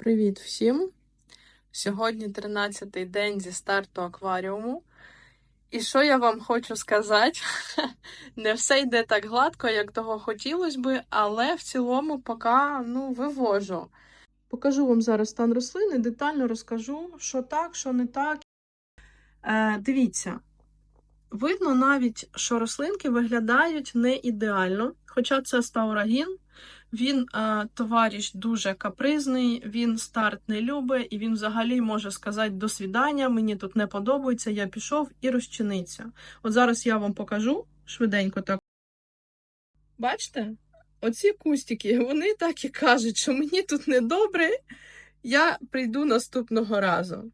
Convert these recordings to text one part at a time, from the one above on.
Привіт всім! Сьогодні 13-й день зі старту акваріуму. І що я вам хочу сказати? Не все йде так гладко, як того хотілося би, але в цілому поки ну, вивожу. Покажу вам зараз стан рослини, детально розкажу, що так, що не так. Е, дивіться, видно навіть, що рослинки виглядають не ідеально, хоча це стаурагін. Він е, товариш дуже капризний, він старт не любить, і він взагалі може сказати до свідання, мені тут не подобається, я пішов і розчиниться. От зараз я вам покажу швиденько так. Бачите? Оці кустики, вони так і кажуть, що мені тут недобре, я прийду наступного разу.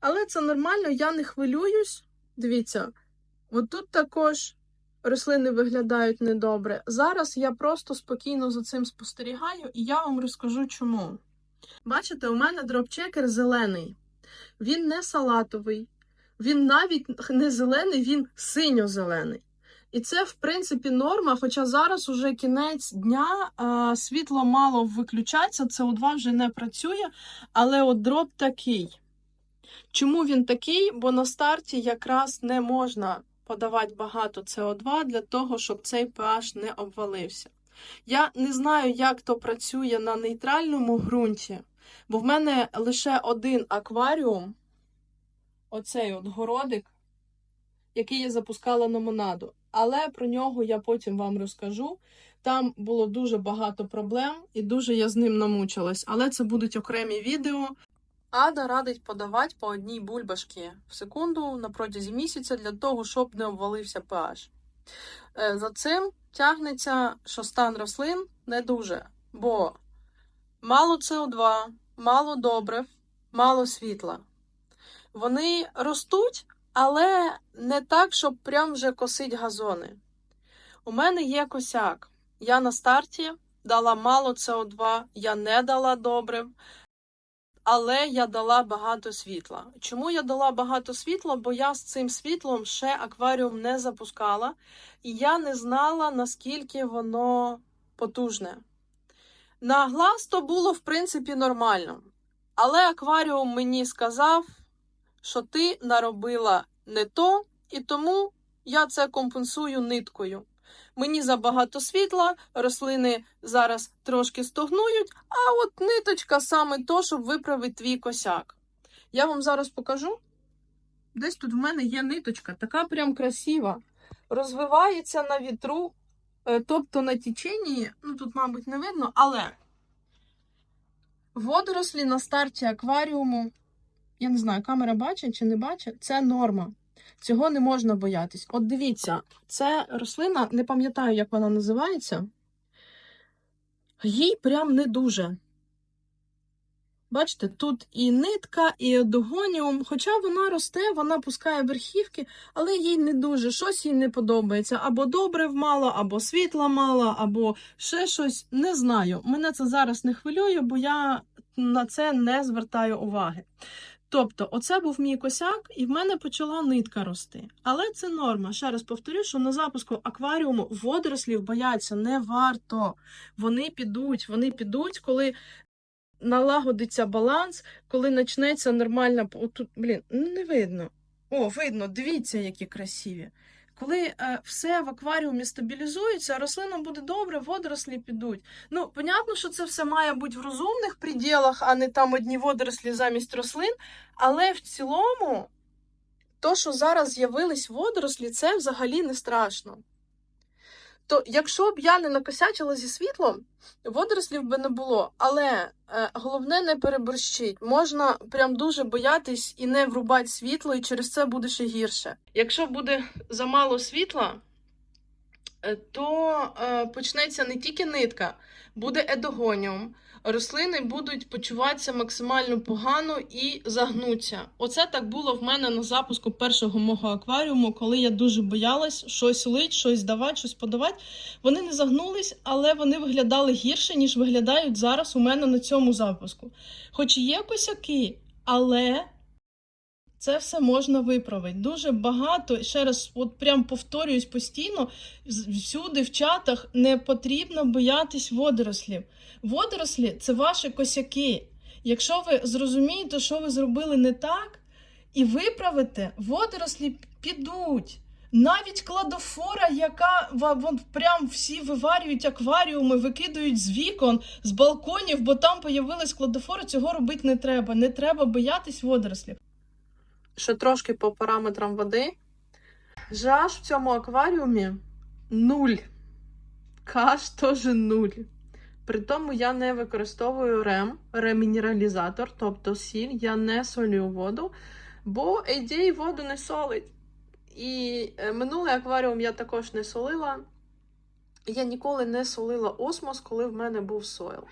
Але це нормально, я не хвилююсь. Дивіться, отут також рослини виглядають недобре. Зараз я просто спокійно за цим спостерігаю, і я вам розкажу чому. Бачите, у мене дропчекер зелений. Він не салатовий, він навіть не зелений, він синьо-зелений. І це, в принципі, норма, хоча зараз уже кінець дня, а, світло мало виключається, СО2 вже не працює, але от дроп такий. Чому він такий? Бо на старті якраз не можна подавати багато СО2 для того, щоб цей pH не обвалився. Я не знаю, як то працює на нейтральному ґрунті, бо в мене лише один акваріум, оцей от городик, який я запускала на монаду. Але про нього я потім вам розкажу. Там було дуже багато проблем, і дуже я з ним намучилась. Але це будуть окремі відео. Ада радить подавати по одній бульбашки в секунду на протязі місяця для того, щоб не обвалився pH. Е, За цим тягнеться, що стан рослин не дуже, бо мало СО2, мало добрив, мало світла. Вони ростуть, але не так, щоб прям вже косить газони. У мене є косяк. Я на старті дала мало СО2, я не дала добрив, але я дала багато світла. Чому я дала багато світла? Бо я з цим світлом ще акваріум не запускала, і я не знала, наскільки воно потужне. На глаз то було, в принципі, нормально. Але акваріум мені сказав, що ти наробила не то, і тому я це компенсую ниткою. Мені забагато світла, рослини зараз трошки стогнують, а от ниточка саме то, щоб виправити твій косяк. Я вам зараз покажу. Десь тут в мене є ниточка, така прям красива. Розвивається на вітру, е, тобто на тіченні, ну тут, мабуть, не видно, але водорослі на старті акваріуму, я не знаю, камера бачить чи не бачить, це норма. Цього не можна боятись. От дивіться, це рослина, не пам'ятаю, як вона називається. Їй прям не дуже. Бачите, тут і нитка, і одогоніум, хоча вона росте, вона пускає верхівки, але їй не дуже, щось їй не подобається. Або добре мало, або світла мало, або ще щось. Не знаю. Мене це зараз не хвилює, бо я на це не звертаю уваги. Тобто, оце був мій косяк, і в мене почала нитка рости. Але це норма. Ще раз повторю, що на запуску акваріуму водорослів бояться не варто. Вони підуть, вони підуть, коли налагодиться баланс, коли почнеться нормальна. Тут, блін, ну не видно. О, видно, дивіться, які красиві. Коли е, все в акваріумі стабілізується, рослина буде добре, водорослі підуть. Ну, понятно, що це все має бути в розумних приділах, а не там одні водорослі замість рослин. Але в цілому, то, що зараз з'явились водорослі, це взагалі не страшно. То, якщо б я не накосячила зі світлом, водорослів би не було. Але е, головне не переборщить. Можна прям дуже боятись і не врубати світло, і через це буде ще гірше. Якщо буде замало світла, е, то е, почнеться не тільки нитка, буде едогоніум. Рослини будуть почуватися максимально погано і загнуться. Оце так було в мене на запуску першого мого акваріуму, коли я дуже боялась щось лить, щось давати, щось подавати. Вони не загнулись, але вони виглядали гірше, ніж виглядають зараз у мене на цьому запуску. Хоч є косяки, але Це все можна виправити. Дуже багато, ще раз, от прям повторююсь постійно, всюди в чатах не потрібно боятись водорослів. Водорослі це ваші косяки. Якщо ви зрозумієте, що ви зробили не так, і виправите, водорослі підуть. Навіть кладофора, яка вон прям всі виварюють акваріуми, викидають з вікон, з балконів, бо там появилась кладофора, цього робити не треба. Не треба боятись водорослів. Ще трошки по параметрам води. Жаж в цьому акваріумі нуль. Каш теж нуль. При тому я не використовую рем, ремінералізатор, тобто сіль, я не солю воду, бо AJ воду не солить. І е, минулий акваріум я також не солила. Я ніколи не солила осмос, коли в мене був сойл.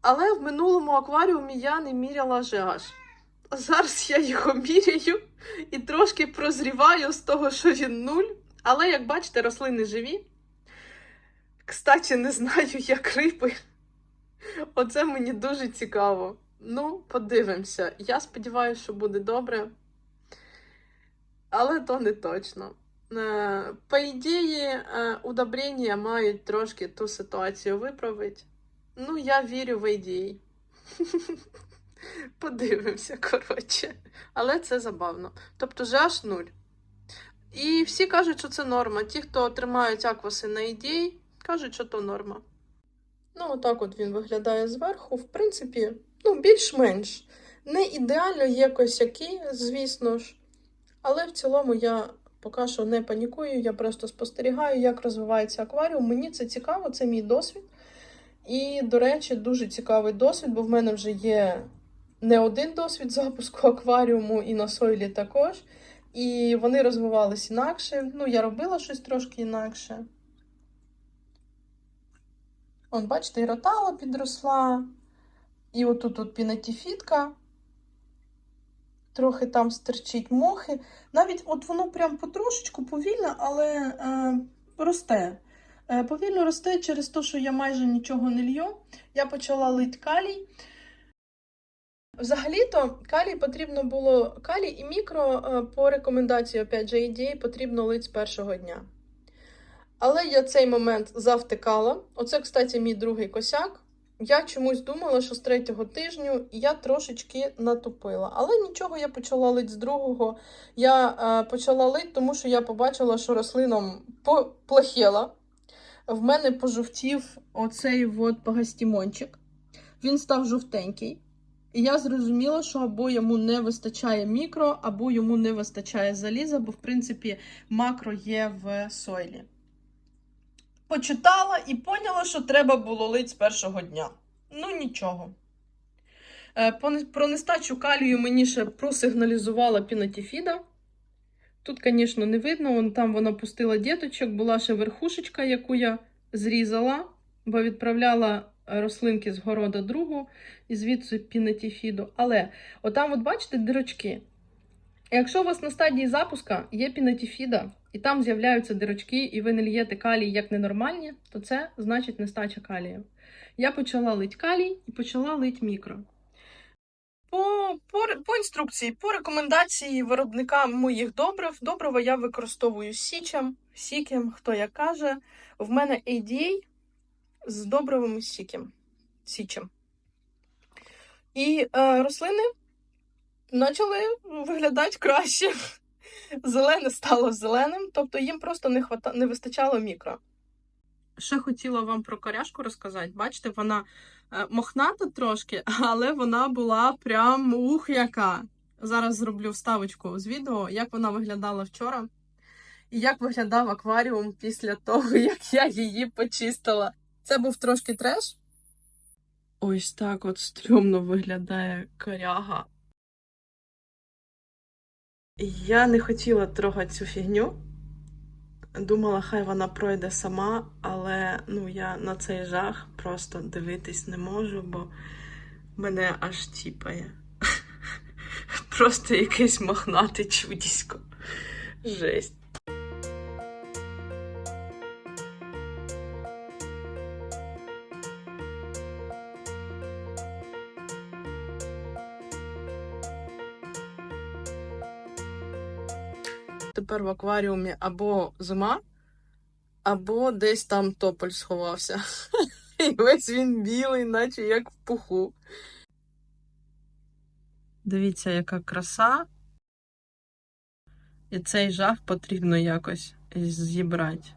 Але в минулому акваріумі я не міряла GH. Зараз я його міряю і трошки прозріваю з того, що він нуль. Але, як бачите, рослини живі. Кстати, не знаю, як риби. Оце мені дуже цікаво. Ну, подивимося. Я сподіваюся, що буде добре. Але то не точно. Е, По ідеї, е, удобрення мають трошки ту ситуацію виправити. Ну, я вірю в ідеї. Подивимося, коротше. Але це забавно. Тобто аж нуль. І всі кажуть, що це норма. Ті, хто тримають акваси на ідеї, кажуть, що то норма. Ну, отак от він виглядає зверху. В принципі, ну, більш-менш. Не ідеально є косяки, звісно ж. Але в цілому я поки що не панікую, я просто спостерігаю, як розвивається акваріум. Мені це цікаво, це мій досвід. І, до речі, дуже цікавий досвід, бо в мене вже є не один досвід запуску акваріуму і на сойлі також. І вони розвивались інакше. Ну, я робила щось трошки інакше. Он, бачите, і ротала підросла, і отут тут пінатіфітка. Трохи там стерчить мохи. Навіть от воно прям потрошечку повільно, але е, росте. Е, повільно росте через те, що я майже нічого не лью. Я почала лить калій. Взагалі-то калій потрібно було калій і мікро е, по рекомендації опять же EDA потрібно лить з першого дня. Але я цей момент завтикала. Оце, кстати, мій другий косяк. Я чомусь думала, що з третього тижню я трошечки натупила. Але нічого, я почала лить з другого. Я е, почала лить, тому що я побачила, що рослинам поплохело. В мене пожовтів оцей от пагастімончик. Він став жовтенький. І я зрозуміла, що або йому не вистачає мікро, або йому не вистачає заліза, бо, в принципі, макро є в сойлі. Почитала і поняла, що треба було лить з першого дня. Ну, нічого. Е, Про нестачу калію мені ще просигналізувала пінатіфіда. Тут, звісно, не видно, вон там вона пустила діточок, була ще верхушечка, яку я зрізала, бо відправляла рослинки з города другу і звідси пінатіфіду. Але отам, от бачите, дирочки. Якщо у вас на стадії запуска є пінатіфіда, і там з'являються дирочки, і ви не л'єте калій як ненормальні, то це значить нестача калію. Я почала лить калій і почала лить мікро. По, по, по інструкції, по рекомендації виробника моїх добрив, добрива я використовую січем, сікем, хто як каже. В мене ADA з добривим сікем, січем. І е, рослини почали виглядати краще. Зелене стало зеленим, тобто їм просто не, хвата... не вистачало мікро. Ще хотіла вам про коряшку розказати. Бачите, вона е, мохната трошки, але вона була прям ух яка. Зараз зроблю вставочку з відео, як вона виглядала вчора, і як виглядав акваріум після того, як я її почистила. Це був трошки треш. Ось так от стрьомно виглядає коряга. Я не хотіла трогати цю фігню. Думала, хай вона пройде сама, але ну, я на цей жах просто дивитись не можу, бо мене аж тіпає. Просто якесь мохнате чудісько. Жесть. Тепер в акваріумі або зима, або десь там тополь сховався. І весь він білий, наче як в пуху. Дивіться, яка краса. І цей жах потрібно якось зібрати.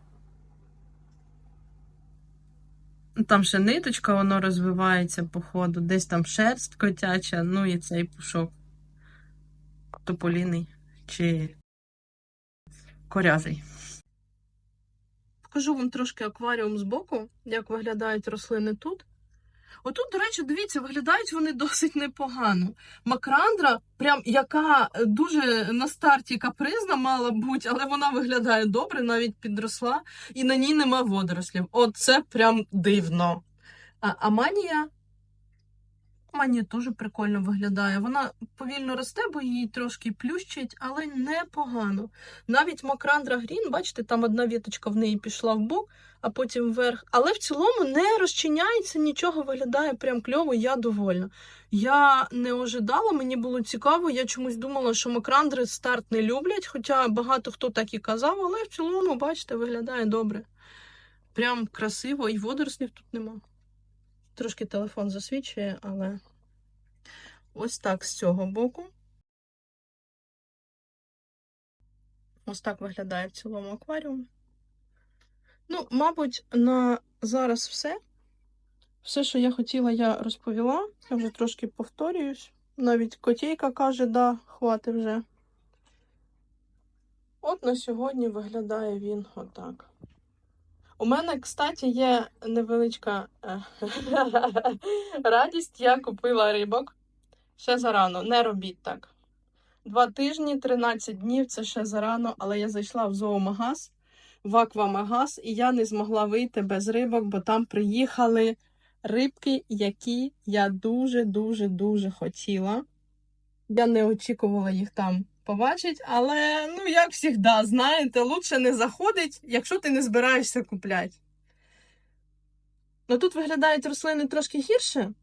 Там ще ниточка, воно розвивається по ходу, десь там шерсть котяча, ну і цей пушок тополіний чи корязий. Покажу вам трошки акваріум збоку, як виглядають рослини тут. Отут, до речі, дивіться, виглядають вони досить непогано. Макрандра, прям яка дуже на старті капризна мала бути, але вона виглядає добре, навіть підросла, і на ній нема водорослів. От це прям дивно. А Аманія. Аманія теж прикольно виглядає. Вона повільно росте, бо її трошки плющить, але непогано. Навіть Макрандра Грін, бачите, там одна віточка в неї пішла в бок, а потім вверх. Але в цілому не розчиняється, нічого виглядає прям кльово, я довольна. Я не ожидала, мені було цікаво. Я чомусь думала, що макрандри старт не люблять, хоча багато хто так і казав, але в цілому, бачите, виглядає добре. Прям красиво, і водорослів тут нема. Трошки телефон засвічує, але ось так з цього боку. Ось так виглядає в цілому акваріум. Ну, мабуть, на зараз все. Все, що я хотіла, я розповіла. Я вже трошки повторююсь. Навіть котейка каже, да, хватить вже. От на сьогодні виглядає він отак. У мене, кстати, є невеличка е, радість. Я купила рибок. Ще зарано. Не робіть так. Два тижні, 13 днів це ще зарано, але я зайшла в зоомагаз, в аквамагаз, і я не змогла вийти без рибок, бо там приїхали рибки, які я дуже-дуже дуже хотіла. Я не очікувала їх там побачити, але, ну, як завжди, знаєте, лучше не заходить, якщо ти не збираєшся купляти. Ну тут виглядають рослини трошки гірше.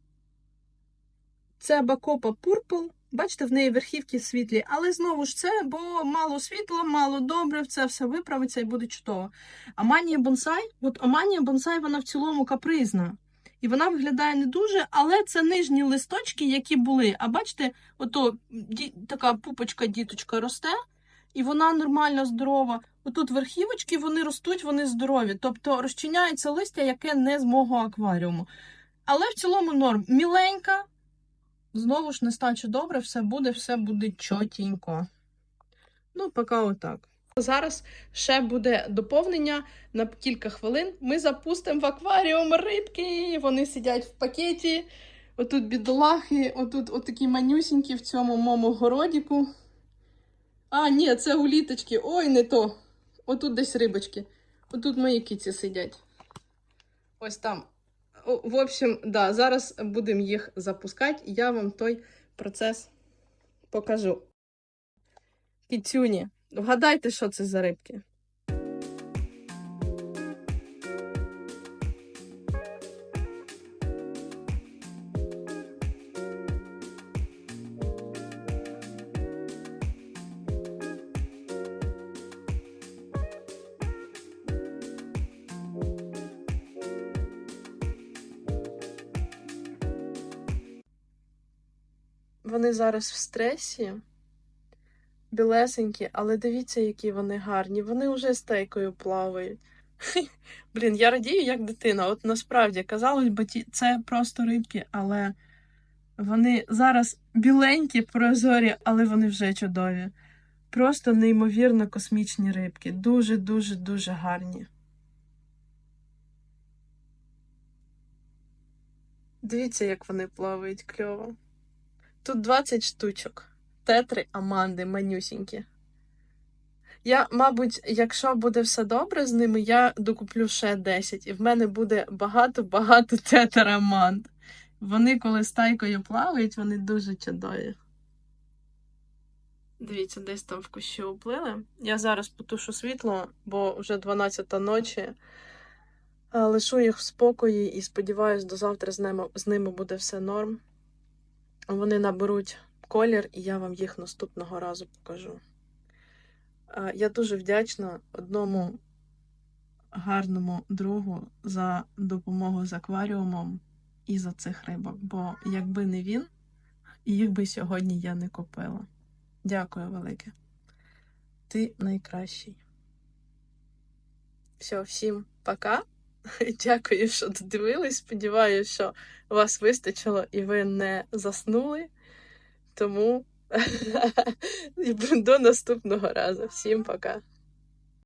Це Бакопа Purple. Бачите, в неї верхівки світлі, але знову ж це, бо мало світла, мало добре, це все виправиться і буде чудово. Аманія бонсай, от Аманія бонсай, вона в цілому капризна. І вона виглядає не дуже, але це нижні листочки, які були. А бачите, ото ді, така пупочка діточка росте, і вона нормально здорова. Отут верхівочки вони ростуть, вони здорові. Тобто розчиняється листя, яке не з мого акваріуму. Але в цілому норм. Міленька. Знову ж нестача добре, все буде, все буде чотенько. Ну, поки отак. Зараз ще буде доповнення на кілька хвилин. Ми запустимо в акваріум рибки. Вони сидять в пакеті. Отут бідолахи, отут отакі манюсінькі в цьому моєму городіку. А, ні, це уліточки. Ой, не то. Отут десь рибочки. Отут мої кіці сидять. Ось там. О, В общем, да, зараз будемо їх запускати, і я вам той процес покажу. Кіцюні, вгадайте, що це за рибки. Вони зараз в стресі, білесенькі, але дивіться, які вони гарні. Вони вже стейкою плавають. Блін, я радію, як дитина. От насправді, казалось би, це просто рибки, але вони зараз біленькі, прозорі, але вони вже чудові. Просто неймовірно космічні рибки. Дуже-дуже дуже гарні. Дивіться, як вони плавають кльово. Тут 20 штучок. Тетри, аманди, манюсінькі. Я, мабуть, якщо буде все добре з ними, я докуплю ще 10, і в мене буде багато-багато тетер аманд. Вони, коли стайкою плавають, вони дуже чудові. Дивіться, десь там в кущі уплили. Я зараз потушу світло, бо вже 12 ночі. Лишу їх в спокої і сподіваюся, до завтра з ними, з ними буде все норм. Вони наберуть колір, і я вам їх наступного разу покажу. Я дуже вдячна одному гарному другу за допомогу з акваріумом і за цих рибок, бо якби не він, їх би сьогодні я не купила. Дякую велике. Ти найкращий. Все, всім пока. Дякую, що додивились. Сподіваюся, що вас вистачило і ви не заснули. Тому до наступного разу. Всім пока.